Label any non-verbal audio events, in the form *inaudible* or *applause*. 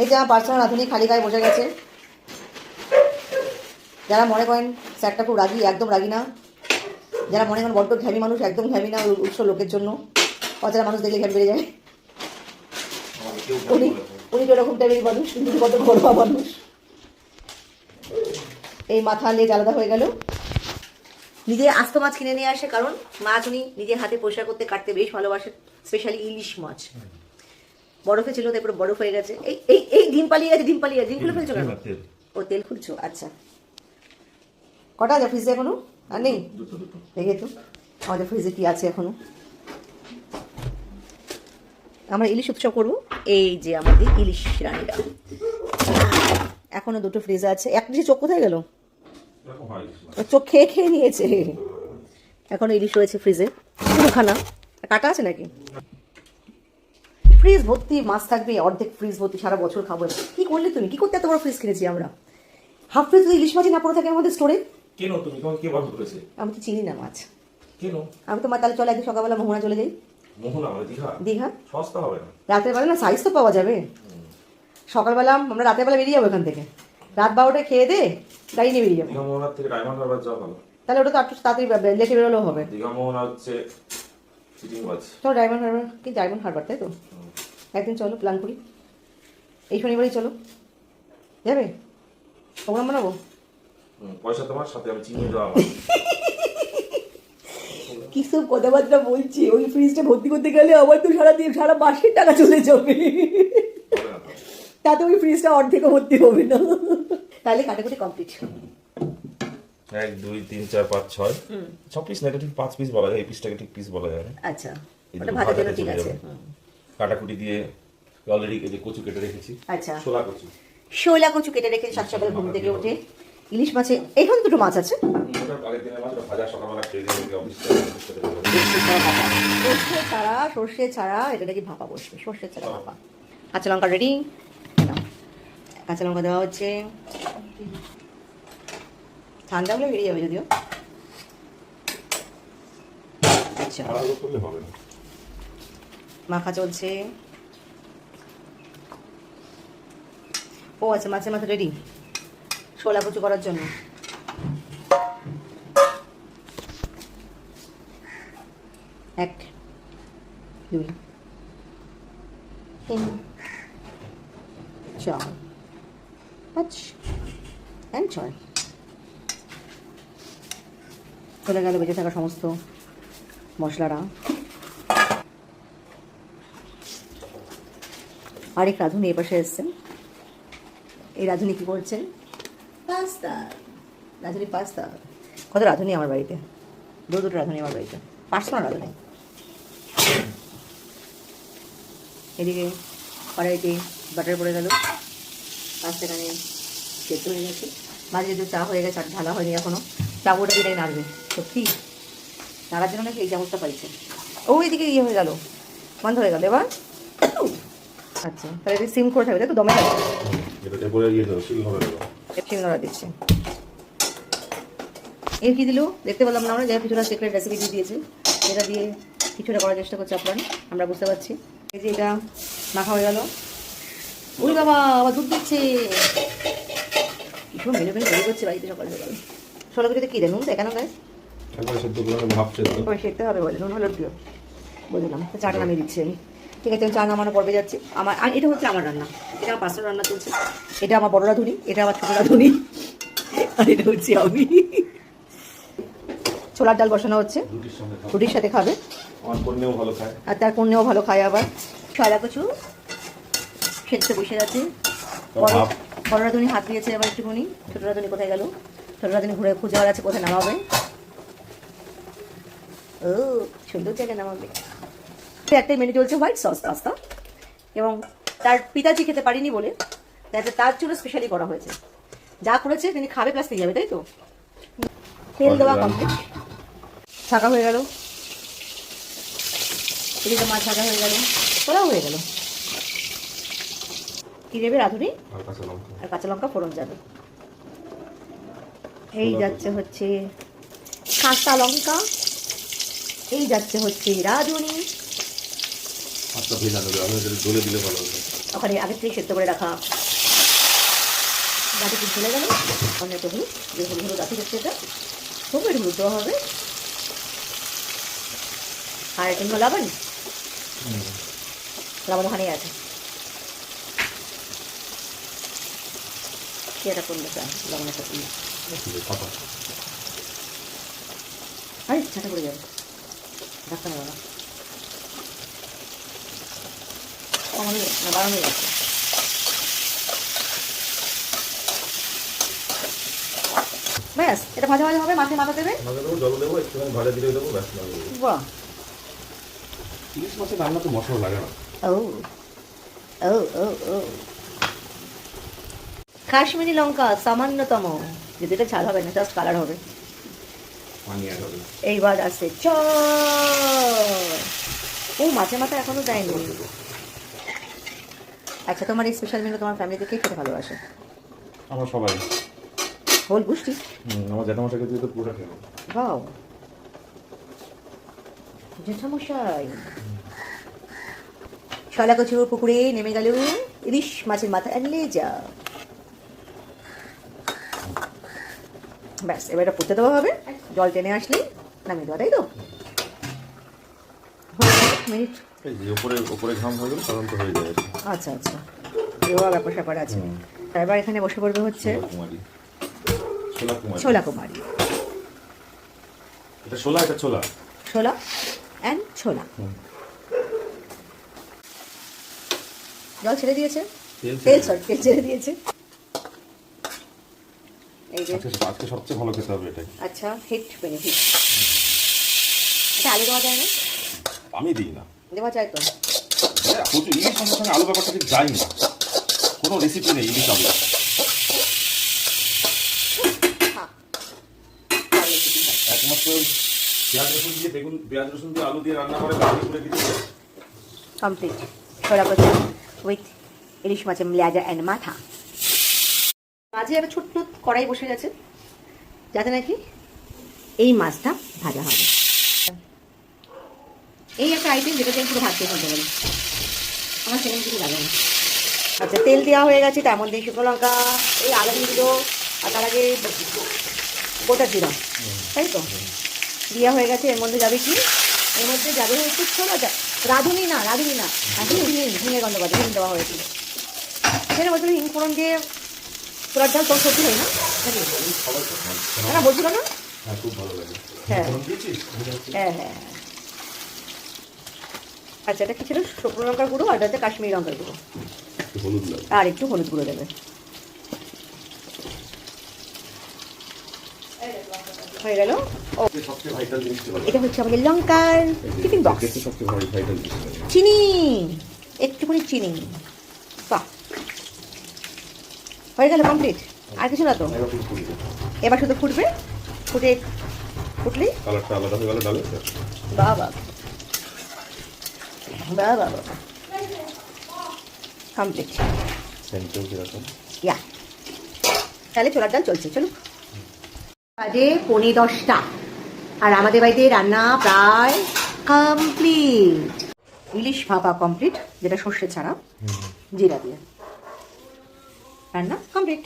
এই যে আমার পার্সোনাল রাঁধুনি খালি গায়ে বসে গেছে। যারা মনে করেন স্যারটা খুব রাগি একদম রাগি না। যারা মনে করেন বড্ড ঘ্যামি মানুষ একদম ঘ্যামি না উৎস লোকের জন্য। অচেনা মানুষ দেখলে ঘ্যাম বেড়ে যায়। উনি উনি তো এরকম টাইপের মানুষ কিন্তু কত ঘরোয়া মানুষ। এই মাথা লেজ আলাদা হয়ে গেল। নিজে আস্ত মাছ কিনে নিয়ে আসে কারণ মাছ উনি নিজের হাতে পরিষ্কার করতে কাটতে বেশ ভালোবাসে স্পেশালি ইলিশ মাছ। বরফে ছিল তারপরে বরফ হয়ে গেছে। এই এই এই ডিম পালিয়ে গেছে ডিম পালিয়ে গেছে। ডিম খুলে ফেলছো কেন? ও তেল খুলছো? আচ্ছা। কটা আছে ফ্রিজে এখনও? আর নেই? দেখে তো। আমাদের ফ্রিজে কি আছে এখনও? আমরা ইলিশ উৎসব করব। এই যে আমাদের ইলিশ রানীরা। এখনও দুটো ফ্রিজে আছে। এক পিসে চোখ কোথায় গেল? চোখ খেয়ে খেয়ে নিয়েছে। এখনও ইলিশ রয়েছে ফ্রিজে পুরোখানা। কাটা আছে নাকি? ফ্রিজ ভর্তি মাছ থাকবে অর্ধেক ফ্রিজ ভর্তি সারা বছর খাব কি করলে তুমি? কি করতে এত বড় ফ্রিজ কিনেছি আমরা? হাফ ফ্রিজ ইলিশ মাছই না পড়ে থাকে আমাদের স্টোরে কেন তুমি? তোমাকে কে বন্ধ করেছে? আমি তো চিনি না মাছ। কেন? আমি তো মা তাহলে চলে একদিন সকালবেলা মোহনা চলে যাই। মোহনা মানে দীঘা? দীঘা। সস্তা হবে না? রাতের বেলা না সাইজ তো পাওয়া যাবে। সকালবেলা আমরা রাতের বেলা বেরিয়ে যাব এখান থেকে। রাত বারোটায় খেয়ে দে গাড়ি নিয়ে বেরিয়ে যাব। মোহনার থেকে ডায়মন্ড হারবার যাওয়া ভালো। তাহলে ওটা তো একটু তাড়াতাড়ি লেটে বেরোলেও হবে। দীঘা মোহনা হচ্ছে চলো ডায়মন্ড হারবার কি ডায়মন্ড হারবার তাই তো? একদিন চলো প্ল্যান করি। এই শনিবারই চলো। যাবে? প্রোগ্রাম বানাবো? পয়সা তোমার সাথে আমি চিনি দেওয়া আমার। *laughs* কি সব কথাবার্তা বলছি ওই ফ্রিজটা ভর্তি করতে গেলে আবার তো সারা দিন সারা মাসের টাকা চলে যাবে। *laughs* তাতে ওই ফ্রিজটা অর্ধেকও ভর্তি হবে না। *laughs* তাহলে কাটাকুটি কমপ্লিট এক দুই তিন চার পাঁচ ছয়। ছ পিস না এটা ঠিক পাঁচ পিস বলা যায় এই পিসটাকে ঠিক পিস বলা যায় না। আচ্ছা ঠিক আছে। কাটাকুটি দিয়ে অলরেডি এই যে কচু কেটে রেখেছি। আচ্ছা। ছোলা কচু। শৈলা কচু কেটে রেখে সাত সকালে ঘুম থেকে উঠে ইলিশ মাছে এখানে দুটো মাছ আছে। সর্ষে ছাড়া সর্ষে ছাড়া এটা নাকি ভাপা বসবে সর্ষে ছাড়া ভাপা। কাঁচা লঙ্কা রেডি কাঁচা লঙ্কা দেওয়া হচ্ছে। ঠান্ডা হলে বেরিয়ে যাবে যদিও। আচ্ছা। মাখা চলছে। ও আচ্ছা মাছের মাথা রেডি ছোলা কুচু করার জন্য। এক দুই তিন চার পাঁচ অ্যান্ড ছয়। চলে গেল বেঁচে থাকা সমস্ত মশলাটা আরেক রাঁধুনি এ পাশে এসছেন। এই রাঁধুনি কি করছেন? পাস্তা। রাঁধুনি পাস্তা। কত রাঁধুনি আমার বাড়িতে? দু দুটো রাঁধুনি আমার বাড়িতে। পার্সোনাল রাঁধুনি। এদিকে কড়াইতে বাটার পড়ে গেল। পাস্তা এখানে সেদ্ধ হয়ে গেছে। মাঝে যেহেতু চা হয়ে গেছে, আর ঢালা হয়নি এখনও। চামচটা দিটাই নাড়বে সত্যি? নাড়ার জন্য নাকি এই চামচটা পাইছে? ওই দিকে ইয়ে হয়ে গেল বন্ধ হয়ে গেল এবার? আচ্ছা তাহলে এটা সিম করে থাকবে তাই তো দমে থাকবে এটাতে করে দিয়ে দেবো শুরু হবে না শিলনোড়া দিচ্ছে। এর কি দিল? দেখতে পেলাম না আমরা যাই কিছুটা সিক্রেট রেসিপি দিয়ে দিয়েছে। এটা দিয়ে কিছুটা করার চেষ্টা করছে আপনার আমরা বুঝতে পারছি। এই যে এটা মাখা হয়ে গেল। ওই বাবা আবার দুধ দিচ্ছে। কিছু মেলে মেলে তৈরি করছে বাড়িতে সকাল সকাল। ষোলো কিছুতে কী দেয়? নুন দেয়? কেন গায়ে সেদ্ধ ওই হবে বলে। নুন হলো দিও বুঝলাম। চাটা নামিয়ে দিচ্ছি আমি। ঠিক আছে চা নামানো পর্বে যাচ্ছি। আমার আর এটা হচ্ছে আমার রান্না। এটা আমার পাঁচটা রান্না চলছে। এটা আমার বড় রাঁধুনি এটা আমার ছোট রাঁধুনি। আর এটা হচ্ছে আমি। ছোলার ডাল বসানো হচ্ছে। রুটির সাথে খাবে। আর তার কন্যাও ভালো খায় আবার। ছয়লা কচু খেতে বসে যাচ্ছে বড় ভাপ। বড় হাত দিয়েছে আবার একটুখানি। ছোট রাঁধুনি কোথায় গেল? ছোট রাঁধুনি ঘুরে খুঁজে বেড়াচ্ছে কোথায় নামাবে? ও সুন্দর জায়গায় নামাবে। একটাই মেনু চলছে হোয়াইট সস পাস্তা এবং তার পিতাজি খেতে পারিনি বলে তাতে তার জন্য স্পেশালি করা হয়েছে। যা করেছে তিনি খাবে প্লাস নিয়ে যাবে তাই তো? তেল দেওয়া কমপ্লিট ছাকা হয়ে গেল। এদিকে মাছ ভাজা হয়ে গেল। পোলাও হয়ে গেল। কি দেবে রাঁধুনি? আর কাঁচা লঙ্কা। আর কাঁচা লঙ্কা ফোড়ন যাবে। এই যাচ্ছে হচ্ছে কাঁচা লঙ্কা এই যাচ্ছে হচ্ছে রাঁধুনি। আচ্ছা এটা ওখানে আগে থেকে সেদ্ধ করে রাখা গাড়ি কি চলে গেল। একটু হলুদ যে হলুদ হলুদ আছে দেখতে এটা। খুব হলুদ দেওয়া হবে। আর একটু লবণ। লবণ ওখানেই আছে। কি এটা করলে লবণের সাথে। ব্যাস এটা মাথা দেবে জল দেবো দেবো কাশ্মীরি লঙ্কা সামান্যতম যদি এটা ঝাল হবে না জাস্ট কালার হবে। এইবার আছে চ ও মাঝে মাথা এখনও দেয়নি। আচ্ছা তোমার এই স্পেশাল মেনু তোমার ফ্যামিলিতে কে খেতে ভালোবাসে? আমার সবাই। হোল গুষ্টি? আমার জ্যাঠামশাকে দিয়ে তো পুরোটা খেলো বাও জেঠামশাই শলা কচুর পুকুরে নেমে গেল ইলিশ মাছের মাথা আনলে যা ব্যাস এবার এটা পুঁতে দেওয়া হবে। জল টেনে আসলেই নামিয়ে দেওয়া তাই তো? মিনিট। ঘাম হয়ে গেলে সাধারণত হয়ে যায় আচ্ছা আচ্ছা। এবার ব্যাপার স্যাপার আছে এবার এখানে বসে পড়বে হচ্ছে ছোলা কুমারী ছোলা কুমারী ছোলা কুমারী এটা ছোলা এটা ছোলা? ছোলা অ্যান্ড ছোলা। জল ছেড়ে দিয়েছে? সরি তেল ছেড়ে দিয়েছে। এই যে আজকে সবচেয়ে ভালো খেতে হবে এটাই। আচ্ছা হিট বেনিফিট এটা আলু দেওয়া যায় না? আমি দিই না। দেওয়া যায় তো? হ্যাঁ, প্রচুর ইলিশ মাছের সঙ্গে আলু ব্যাপারটা ঠিক যায় না কোনো রেসিপি নেই ইলিশ আলু? একমাত্র পেঁয়াজ রসুন দিয়ে বেগুন পেঁয়াজ রসুন দিয়ে আলু দিয়ে রান্না করে বাড়ি করে কিছু কমপ্লিট ছোলা কচু উইথ ইলিশ মাছের লেজা অ্যান্ড মাথা। মাঝে একটা ছোট্ট কড়াই বসে গেছে, যাতে নাকি এই মাছটা ভাজা হবে। এই একটা আইটেম আমি পুরো দিয়ে ফেলতে পারি। আমার সেরকম কিছু লাগে না। আচ্ছা তেল দেওয়া হয়ে গেছে তার মধ্যে শুকনো লঙ্কা, এই আলু দিয়ে আর তার আগে গোটা জিরা, তাই তো? দেওয়া হয়ে গেছে, এর মধ্যে যাবে কি? এর মধ্যে যাবে হচ্ছে ছোলা রাঁধুনি না রাঁধুনি না এখন হিং হিঙের গন্ধ পাচ্ছে হিং দেওয়া হয়েছিল। সেখানে বলছিল হিং ফোড়ন দিয়ে পোড়ার ডাল তোর সত্যি হয় না। না বলছিল না? হ্যাঁ হ্যাঁ। হ্যাঁ হ্যাঁ। আচ্ছা এটা কি ছিল? শুকনো লঙ্কার গুঁড়ো আর এটা কাশ্মীরি লঙ্কার গুঁড়ো। আর একটু হলুদ গুঁড়ো দেবে। হয়ে গেল। এটা হচ্ছে আমাদের লঙ্কার টিফিন বক্স চিনি! একটুখানি চিনি। হয়ে গেল কমপ্লিট আর কিছু না তো? এবার শুধু ফুটবে? ফুটে ফুটলেই? কালারটা আলাদা হয়ে গেল ডালে। বা বা বা বা বা কমপ্লিট ইয়া তাহলে ছোলার ডাল চলছে চলুক। বাজে পৌনে দশটা। আর আমাদের বাড়িতে রান্না প্রায় কমপ্লিট ইলিশ ভাপা কমপ্লিট যেটা সর্ষে ছাড়া। জিরা দিয়ে। রান্না কমপ্লিট